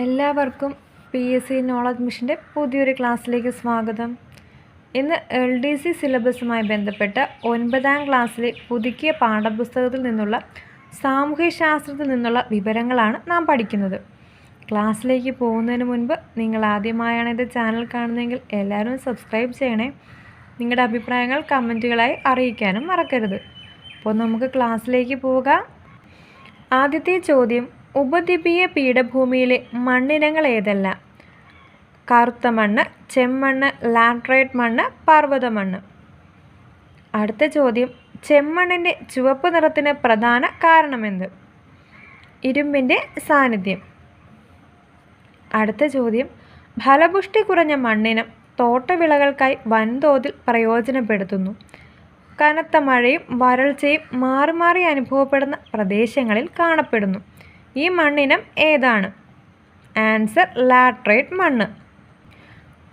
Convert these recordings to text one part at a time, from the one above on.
എല്ലാവർക്കും P S C knowledge മിഷന്റെ പുതിയൊരു ക്ലാസ്സിലേക്ക് സ്വാഗതം. ഇന്ന് എൽ ഡി സി സിലബസുമായി ബന്ധപ്പെട്ട ഒൻപതാം ക്ലാസ്സിലെ പുതുക്കിയ പാഠപുസ്തകത്തിൽ നിന്നുള്ള സാമൂഹ്യശാസ്ത്രത്തിൽ നിന്നുള്ള വിവരങ്ങളാണ് നാം പഠിക്കുന്നത്. ക്ലാസ്സിലേക്ക് പോകുന്നതിന് മുൻപ് നിങ്ങൾ ആദ്യമായാണ് ഇത് ചാനൽ കാണുന്നതെങ്കിൽ എല്ലാവരും സബ്സ്ക്രൈബ് ചെയ്യണേ. നിങ്ങളുടെ അഭിപ്രായങ്ങൾ കമന്റുകളായി അറിയിക്കാനും മറക്കരുത്. അപ്പോൾ നമുക്ക് ക്ലാസ്സിലേക്ക് പോകാം. ആദ്യത്തെ ചോദ്യം ഉപദ്വീപീയ പീഠഭൂമിയിലെ മണ്ണിനങ്ങൾ ഏതെല്ലാം കറുത്ത മണ്ണ് ചെമ്മണ്ണ് ലാട്രൈറ്റ് മണ്ണ് പർവത മണ്ണ് അടുത്ത ചോദ്യം ചെമ്മണ്ണിന്റെ ചുവപ്പ് നിറത്തിന് പ്രധാന കാരണമെന്ത്? ഇരുമ്പിന്റെ സാന്നിധ്യം. അടുത്ത ചോദ്യം ഫലപുഷ്ടി കുറഞ്ഞ മണ്ണിനം തോട്ടവിളകൾക്കായി വൻതോതിൽ പ്രയോജനപ്പെടുത്തുന്നു. കനത്ത മഴയും വരൾച്ചയും മാറി മാറി അനുഭവപ്പെടുന്ന പ്രദേശങ്ങളിൽ കാണപ്പെടുന്നു. ഈ മണ്ണിനം ഏതാണ്? ആൻസർ ലാട്രേറ്റ് മണ്ണ്.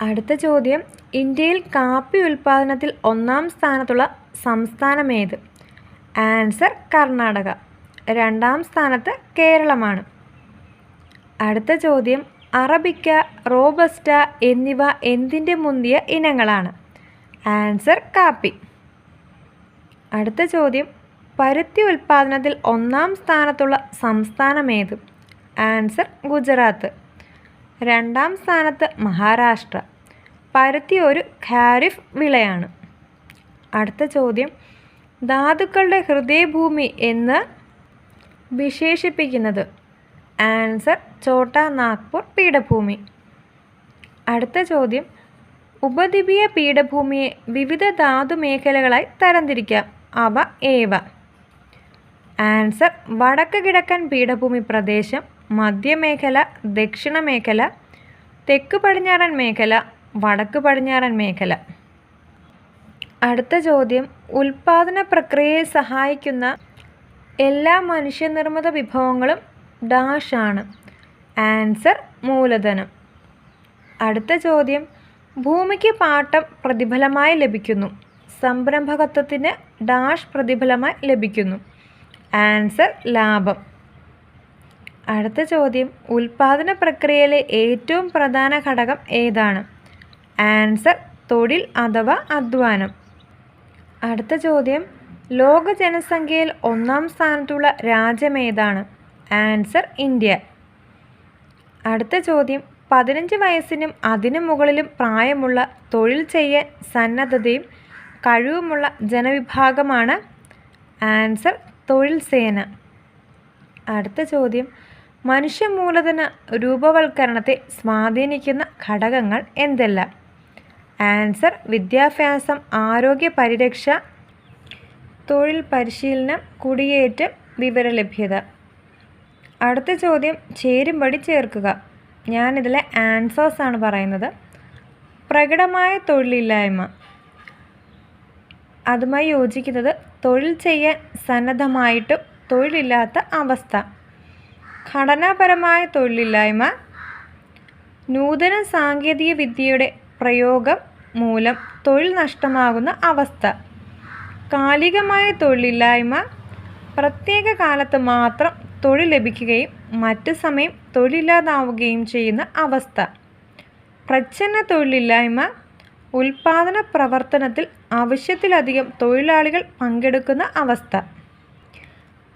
അടുത്ത ചോദ്യം ഇന്ത്യയിൽ കാപ്പി ഉൽപ്പാദനത്തിൽ ഒന്നാം സ്ഥാനത്തുള്ള സംസ്ഥാനം ഏത്? ആൻസർ കർണാടക. രണ്ടാം സ്ഥാനത്ത് കേരളമാണ്. അടുത്ത ചോദ്യം അറബിക്ക റോബസ്റ്റ എന്നിവ എന്തിന്റെ മുന്തിയ ഇനങ്ങളാണ്? ആൻസർ കാപ്പി. അടുത്ത ചോദ്യം പരുത്തി ഉൽപ്പാദനത്തിൽ ഒന്നാം സ്ഥാനത്തുള്ള സംസ്ഥാനമേത്? ആൻസർ ഗുജറാത്ത്. രണ്ടാം സ്ഥാനത്ത് മഹാരാഷ്ട്ര. പരുത്തി ഒരു ഖാരിഫ് വിളയാണ്. അടുത്ത ചോദ്യം. ധാതുക്കളുടെ ഹൃദയഭൂമി എന്ന് വിശേഷിപ്പിക്കുന്നത് ആൻസർ ചോട്ട നാഗ്പൂർ പീഠഭൂമി. അടുത്ത ചോദ്യം. ഉപദ്വീപീയ പീഠഭൂമിയെ വിവിധ ധാതു മേഖലകളായി തരംതിരിക്കാം. അവ ഏവ? ആൻസർ വടക്ക് കിഴക്കൻ പീഠഭൂമി പ്രദേശം മധ്യമേഖല ദക്ഷിണ മേഖല തെക്ക് പടിഞ്ഞാറൻ മേഖല വടക്ക് പടിഞ്ഞാറൻ മേഖല. അടുത്ത ചോദ്യം ഉൽപാദന പ്രക്രിയയെ സഹായിക്കുന്ന എല്ലാ മനുഷ്യനിർമ്മിത വിഭവങ്ങളും ഡാഷ് ആണ്. ആൻസർ മൂലധനം. അടുത്ത ചോദ്യം ഭൂമിക്ക് പാട്ടം പ്രതിഫലമായി ലഭിക്കുന്നു. സംരംഭകത്വത്തിന് ഡാഷ് പ്രതിഫലമായി ലഭിക്കുന്നു. ആൻസർ ലാഭം. അടുത്ത ചോദ്യം ഉൽപാദന പ്രക്രിയയിലെ ഏറ്റവും പ്രധാന ഘടകം ഏതാണ്? ആൻസർ തൊഴിൽ അഥവാ അധ്വാനം. അടുത്ത ചോദ്യം ലോക ജനസംഖ്യയിൽ ഒന്നാം സ്ഥാനത്തുള്ള രാജ്യം ഏതാണ്? Answer India. അടുത്ത ചോദ്യം പതിനഞ്ച് വയസ്സിനും അതിനു മുകളിലും പ്രായമുള്ള തൊഴിൽ ചെയ്യാൻ സന്നദ്ധതയും കഴിവുമുള്ള ജനവിഭാഗമാണ്? ആൻസർ തൊഴിൽ സേന അടുത്ത ചോദ്യം. മനുഷ്യ മൂലധന രൂപവൽക്കരണത്തെ സ്വാധീനിക്കുന്ന ഘടകങ്ങൾ എന്തെല്ലാം? ആൻസർ വിദ്യാഭ്യാസം ആരോഗ്യ പരിരക്ഷ തൊഴിൽ പരിശീലനം കുടിയേറ്റം വിവരലഭ്യത. അടുത്ത ചോദ്യം. ചേരുംപടി ചേർക്കുക. ഞാനിതിലെ ആണ് പറയുന്നത്. പ്രകടമായ തൊഴിലില്ലായ്മ. അതുമായി യോജിക്കുന്നത് തൊഴിൽ ചെയ്യാൻ സന്നദ്ധമായിട്ടും തൊഴിലില്ലാത്ത അവസ്ഥ. ഘടനാപരമായ തൊഴിലില്ലായ്മ നൂതന സാങ്കേതിക വിദ്യയുടെ പ്രയോഗം മൂലം തൊഴിൽ നഷ്ടമാകുന്ന അവസ്ഥ. കാലികമായ തൊഴിലില്ലായ്മ പ്രത്യേക കാലത്ത് മാത്രം തൊഴിൽ ലഭിക്കുകയും മറ്റു സമയം തൊഴിലില്ലാതാവുകയും ചെയ്യുന്ന അവസ്ഥ. പ്രച്ഛന്ന തൊഴിലില്ലായ്മ ഉൽപാദന പ്രവർത്തനത്തിൽ ആവശ്യത്തിലധികം തൊഴിലാളികൾ പങ്കെടുക്കുന്ന അവസ്ഥ.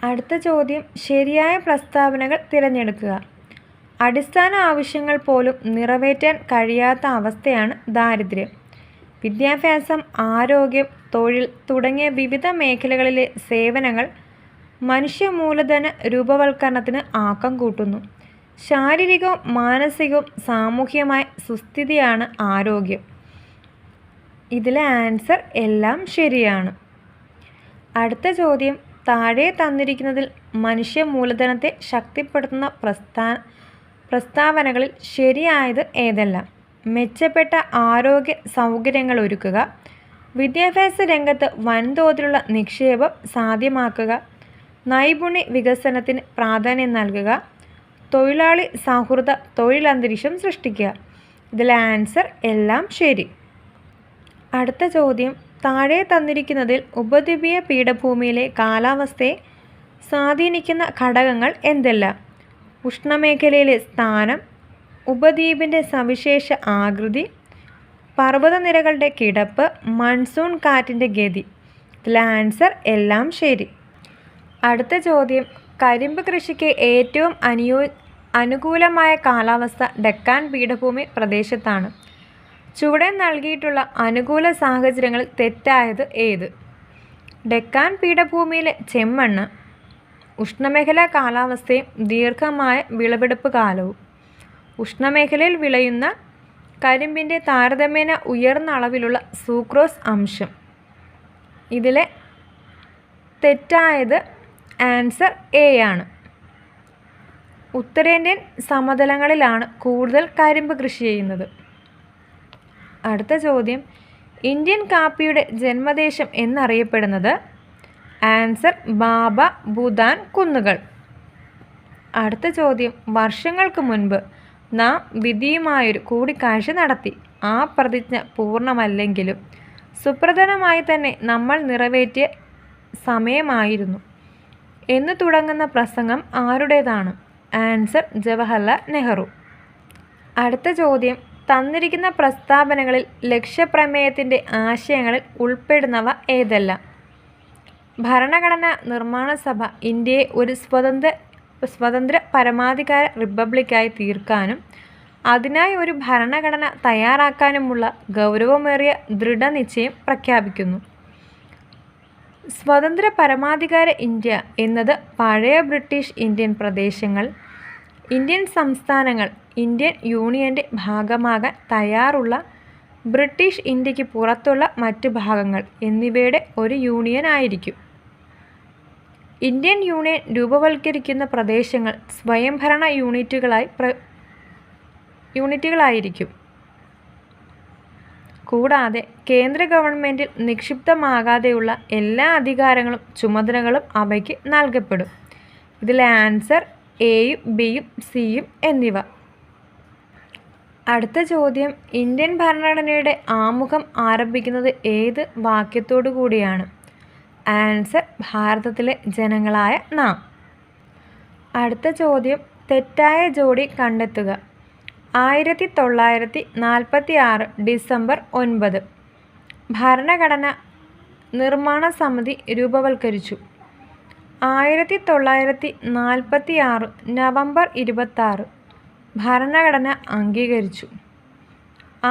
അടുത്ത ചോദ്യം ശരിയായ പ്രസ്താവനകൾ തിരഞ്ഞെടുക്കുക. അടിസ്ഥാന ആവശ്യങ്ങൾ പോലും നിറവേറ്റാൻ കഴിയാത്ത അവസ്ഥയാണ് ദാരിദ്ര്യം. വിദ്യാഭ്യാസം ആരോഗ്യം തൊഴിൽ തുടങ്ങിയ വിവിധ മേഖലകളിലെ സേവനങ്ങൾ മനുഷ്യ മൂലധന രൂപവൽക്കരണത്തിന് ആക്കം കൂട്ടുന്നു. ശാരീരികവും മാനസികവും സാമൂഹ്യമായ സുസ്ഥിതിയാണ് ആരോഗ്യം. ഇതിലെ ആൻസർ എല്ലാം ശരിയാണ്. അടുത്ത ചോദ്യം. താഴെ തന്നിരിക്കുന്നതിൽ മനുഷ്യ മൂലധനത്തെ ശക്തിപ്പെടുത്തുന്ന പ്രസ്ഥാ പ്രസ്താവനകളിൽ ശരിയായത് ഏതെല്ലാം? മെച്ചപ്പെട്ട ആരോഗ്യ സൗകര്യങ്ങൾ ഒരുക്കുക. വിദ്യാഭ്യാസ രംഗത്ത് വൻതോതിലുള്ള നിക്ഷേപം സാധ്യമാക്കുക. നൈപുണ്യ വികസനത്തിന് പ്രാധാന്യം നൽകുക. തൊഴിലാളി സൗഹൃദ തൊഴിലന്തരീക്ഷം സൃഷ്ടിക്കുക. ഇതിലെ ആൻസർ എല്ലാം ശരി. അടുത്ത ചോദ്യം. താഴെ തന്നിരിക്കുന്നതിൽ ഉപദ്വീപീയ പീഠഭൂമിയിലെ കാലാവസ്ഥയെ സ്വാധീനിക്കുന്ന ഘടകങ്ങൾ എന്തെല്ലാം? ഉഷ്ണമേഖലയിലെ സ്ഥാനം ഉപദ്വീപിന്റെ സവിശേഷ ആകൃതി പർവതനിരകളുടെ കിടപ്പ് മൺസൂൺ കാറ്റിന്റെ ഗതി. ഇതിലെ ആൻസർ എല്ലാം ശരി. അടുത്ത ചോദ്യം. കരിമ്പ് കൃഷിക്ക് ഏറ്റവും അനുയോ അനുകൂലമായ കാലാവസ്ഥ ഡെക്കാൻ പീഠഭൂമി പ്രദേശത്താണ്. ചുവടെ നൽകിയിട്ടുള്ള അനുകൂല സാഹചര്യങ്ങളിൽ തെറ്റായത് ഏത്? ഡെക്കാൻ പീഠഭൂമിയിലെ ചെമ്മണ്ണ് ഉഷ്ണമേഖലാ കാലാവസ്ഥയും ദീർഘമായ വിളവെടുപ്പ് കാലവും. ഉഷ്ണമേഖലയിൽ വിളയുന്ന കരിമ്പിന്റെ താരതമ്യേന ഉയർന്ന അളവിലുള്ള സൂക്രോസ് അംശം. ഇതിലെ തെറ്റായത് ആൻസർ എ ആണ്. ഉത്തരേന്ത്യൻ സമതലങ്ങളിലാണ് കൂടുതൽ കരിമ്പ് കൃഷി ചെയ്യുന്നത്. അടുത്ത ചോദ്യം. ഇന്ത്യൻ കാപ്പിയുടെ ജന്മദേശം എന്നറിയപ്പെടുന്നത്? ആൻസർ ബാബ ഭൂതാൻ കുന്നുകൾ. അടുത്ത ചോദ്യം. വർഷങ്ങൾക്ക് മുൻപ് നാം വിധിയുമായൊരു കൂടിക്കാഴ്ച നടത്തി. ആ പ്രതിജ്ഞ പൂർണമല്ലെങ്കിലും സുപ്രധാനമായി തന്നെ നമ്മൾ നിറവേറ്റിയ സമയമായിരുന്നു. എന്ന് തുടങ്ങുന്ന പ്രസംഗം ആരുടേതാണ്? ആൻസർ ജവഹർലാൽ നെഹ്റു. അടുത്ത ചോദ്യം. തന്നിരിക്കുന്ന പ്രസ്താവനകളിൽ ലക്ഷ്യപ്രമേയത്തിന്റെ ആശയങ്ങളിൽ ഉൾപ്പെടുന്നവ ഏതെല്ലാം? ഭരണഘടനാ നിർമ്മാണ സഭ ഇന്ത്യയെ ഒരു സ്വതന്ത്ര സ്വതന്ത്ര പരമാധികാര റിപ്പബ്ലിക്കായി തീർക്കാനും അതിനായി ഒരു ഭരണഘടന തയ്യാറാക്കാനുമുള്ള ഗൗരവമേറിയ ദൃഢനിശ്ചയം പ്രഖ്യാപിക്കുന്നു. സ്വതന്ത്ര പരമാധികാര ഇന്ത്യ എന്നത് പഴയ ബ്രിട്ടീഷ് ഇന്ത്യൻ പ്രദേശങ്ങൾ ഇന്ത്യൻ സംസ്ഥാനങ്ങൾ ഇന്ത്യൻ യൂണിയന്റെ ഭാഗമാകാൻ തയ്യാറുള്ള ബ്രിട്ടീഷ് ഇന്ത്യയ്ക്ക് പുറത്തുള്ള മറ്റ് ഭാഗങ്ങൾ എന്നിവയുടെ ഒരു യൂണിയൻ ആയിരിക്കും ഇന്ത്യൻ യൂണിയൻ രൂപവൽക്കരിക്കുന്ന പ്രദേശങ്ങൾ സ്വയംഭരണ യൂണിറ്റുകളായി പ്ര യൂണിറ്റുകളായിരിക്കും. കൂടാതെ കേന്ദ്ര ഗവൺമെന്റിൽ നിക്ഷിപ്തമാകാതെയുള്ള എല്ലാ അധികാരങ്ങളും ചുമതലകളും അവയ്ക്ക് നൽകപ്പെടും. ഇതിലെ ആൻസർ എയും ബിയും സിയും എന്നിവ. അടുത്ത ചോദ്യം. ഇന്ത്യൻ ഭരണഘടനയുടെ ആമുഖം ആരംഭിക്കുന്നത് ഏത് വാക്യത്തോടു കൂടിയാണ്? ആൻസർ ഭാരതത്തിലെ ജനങ്ങളായ നാം. അടുത്ത ചോദ്യം. തെറ്റായ ജോഡി കണ്ടെത്തുക. ആയിരത്തി തൊള്ളായിരത്തി നാൽപ്പത്തി ആറ് ഡിസംബർ ഒൻപത്. ഭരണഘടന നിർമ്മാണ സമിതി രൂപവൽക്കരിച്ചു. ആയിരത്തി തൊള്ളായിരത്തി നാൽപ്പത്തി ആറ് നവംബർ ഇരുപത്താറ്. ഭരണഘടന അംഗീകരിച്ചു.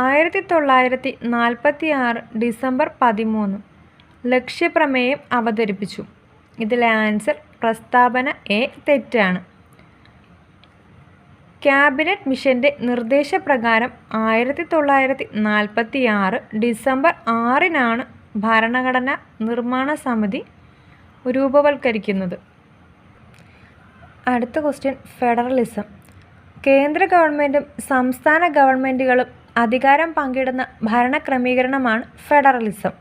ആയിരത്തി തൊള്ളായിരത്തി നാൽപ്പത്തി ആറ് ഡിസംബർ പതിമൂന്ന് ലക്ഷ്യപ്രമേയം അവതരിപ്പിച്ചു. ഇതിലെ ആൻസർ പ്രസ്താവന എ തെറ്റാണ്. ക്യാബിനറ്റ് മിഷന്റെ നിർദ്ദേശപ്രകാരം ആയിരത്തി തൊള്ളായിരത്തി നാൽപ്പത്തി ആറ് ഡിസംബർ ആറിനാണ് ഭരണഘടന നിർമ്മാണ സമിതി രൂപവൽക്കരിക്കുന്നത്. അടുത്ത ക്വസ്റ്റ്യൻ ഫെഡറലിസം. കേന്ദ്ര ഗവൺമെന്റും സംസ്ഥാന ഗവൺമെന്റുകളും അധികാരം പങ്കിടുന്ന ഭരണക്രമീകരണമാണ് ഫെഡറലിസം.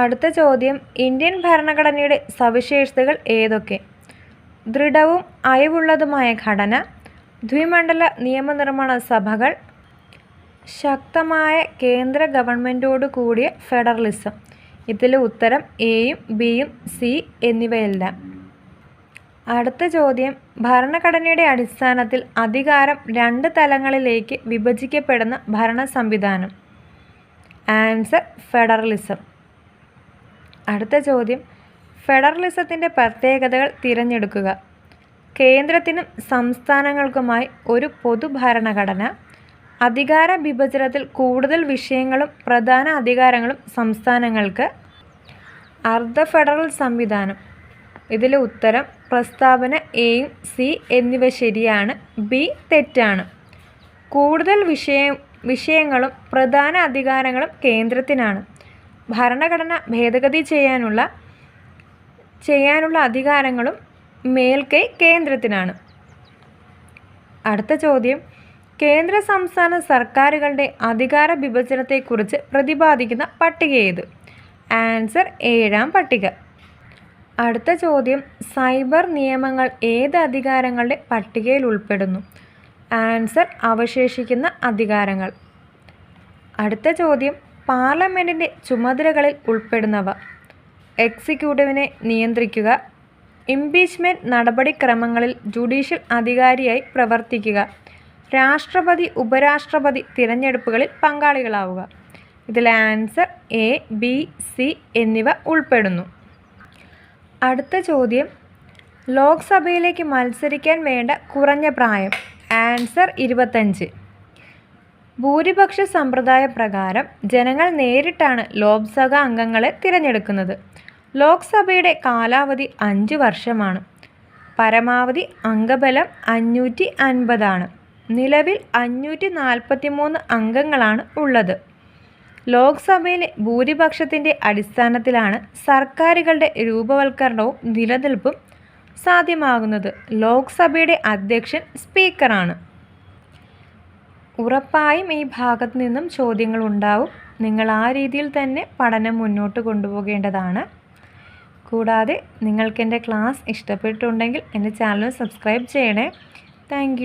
അടുത്ത ചോദ്യം ഇന്ത്യൻ ഭരണഘടനയുടെ സവിശേഷതകൾ ഏതൊക്കെ? ദൃഢവും അയവുള്ളതുമായ ഘടന ദ്വിമണ്ഡല നിയമനിർമ്മാണ സഭകൾ ശക്തമായ കേന്ദ്ര ഗവൺമെന്റോടു കൂടിയ ഫെഡറലിസം. ഇതിലെ ഉത്തരം എയും ബിയും സി എന്നിവയെല്ലാം. അടുത്ത ചോദ്യം. ഭരണഘടനയുടെ അടിസ്ഥാനത്തിൽ അധികാരം രണ്ട് തലങ്ങളിലേക്ക് വിഭജിക്കപ്പെടുന്ന ഭരണ സംവിധാനം. Answer federalism. അടുത്ത ചോദ്യം. ഫെഡറലിസത്തിന്റെ പ്രത്യേകതകൾ തിരഞ്ഞെടുക്കുക. കേന്ദ്രത്തിനും സംസ്ഥാനങ്ങൾക്കുമായി ഒരു പൊതുഭരണഘടന. അധികാര വിഭജനത്തിൽ കൂടുതൽ വിഷയങ്ങളും പ്രധാന അധികാരങ്ങളും സംസ്ഥാനങ്ങൾക്ക്. അർദ്ധ ഫെഡറൽ സംവിധാനം. ഇതിലെ ഉത്തരം പ്രസ്താവന എയും സി എന്നിവ ശരിയാണ്. ബി തെറ്റാണ്. കൂടുതൽ വിഷയം വിഷയങ്ങളും പ്രധാന അധികാരങ്ങളും കേന്ദ്രത്തിനാണ്. ഭരണഘടന ഭേദഗതി ചെയ്യാനുള്ള ചെയ്യാനുള്ള അധികാരങ്ങളും മേൽക്കൈ കേന്ദ്രത്തിനാണ്. അടുത്ത ചോദ്യം. കേന്ദ്ര സംസ്ഥാന സർക്കാരുകളുടെ അധികാര വിഭജനത്തെക്കുറിച്ച് പ്രതിപാദിക്കുന്ന പട്ടിക ഏത്? ആൻസർ ഏഴാം പട്ടിക. അടുത്ത ചോദ്യം സൈബർ നിയമങ്ങൾ ഏത് അധികാരങ്ങളുടെ പട്ടികയിൽ ഉൾപ്പെടുന്നു? ആൻസർ അവശേഷിക്കുന്ന അധികാരങ്ങൾ. അടുത്ത ചോദ്യം പാർലമെന്റിന്റെ ചുമതലകളിൽ ഉൾപ്പെടുന്നവ. എക്സിക്യൂട്ടീവിനെ നിയന്ത്രിക്കുക. ഇംപീച്ച്മെന്റ് നടപടിക്രമങ്ങളിൽ ജുഡീഷ്യൽ അധികാരിയായി പ്രവർത്തിക്കുക. രാഷ്ട്രപതി ഉപരാഷ്ട്രപതി തിരഞ്ഞെടുപ്പുകളിൽ പങ്കാളികളാവുക. ഇതിലെ ആൻസർ എ ബി സി എന്നിവ ഉൾപ്പെടുന്നു. അടുത്ത ചോദ്യം. ലോക്സഭയിലേക്ക് മത്സരിക്കാൻ വേണ്ട കുറഞ്ഞ പ്രായം. ആൻസർ ഇരുപത്തഞ്ച്. ഭൂരിപക്ഷ സമ്പ്രദായ പ്രകാരം ജനങ്ങൾ നേരിട്ടാണ് ലോക്സഭ അംഗങ്ങളെ തിരഞ്ഞെടുക്കുന്നത്. ലോക്സഭയുടെ കാലാവധി അഞ്ച് വർഷമാണ്. പരമാവധി അംഗബലം അഞ്ഞൂറ്റി അൻപതാണ്. നിലവിൽ അഞ്ഞൂറ്റി നാൽപ്പത്തി മൂന്ന് അംഗങ്ങളാണ് ഉള്ളത്. ലോക്സഭയിലെ ഭൂരിപക്ഷത്തിന്റെ അടിസ്ഥാനത്തിലാണ് സർക്കാരുകളുടെ രൂപവൽക്കരണവും നിലനിൽപ്പും സാധ്യമാകുന്നത്. ലോക്സഭയുടെ അധ്യക്ഷൻ സ്പീക്കറാണ്. ഉറപ്പായും ഈ ഭാഗത്തു നിന്നും ചോദ്യങ്ങൾ ഉണ്ടാവും നിങ്ങൾ ആ രീതിയിൽ തന്നെ പഠനം മുന്നോട്ട് കൊണ്ടുപോകേണ്ടതാണ്. കൂടാതെ നിങ്ങൾക്ക് എന്റെ ക്ലാസ് ഇഷ്ടപ്പെട്ടിട്ടുണ്ടെങ്കിൽ എന്റെ ചാനൽ സബ്സ്ക്രൈബ് ചെയ്യണേ. താങ്ക്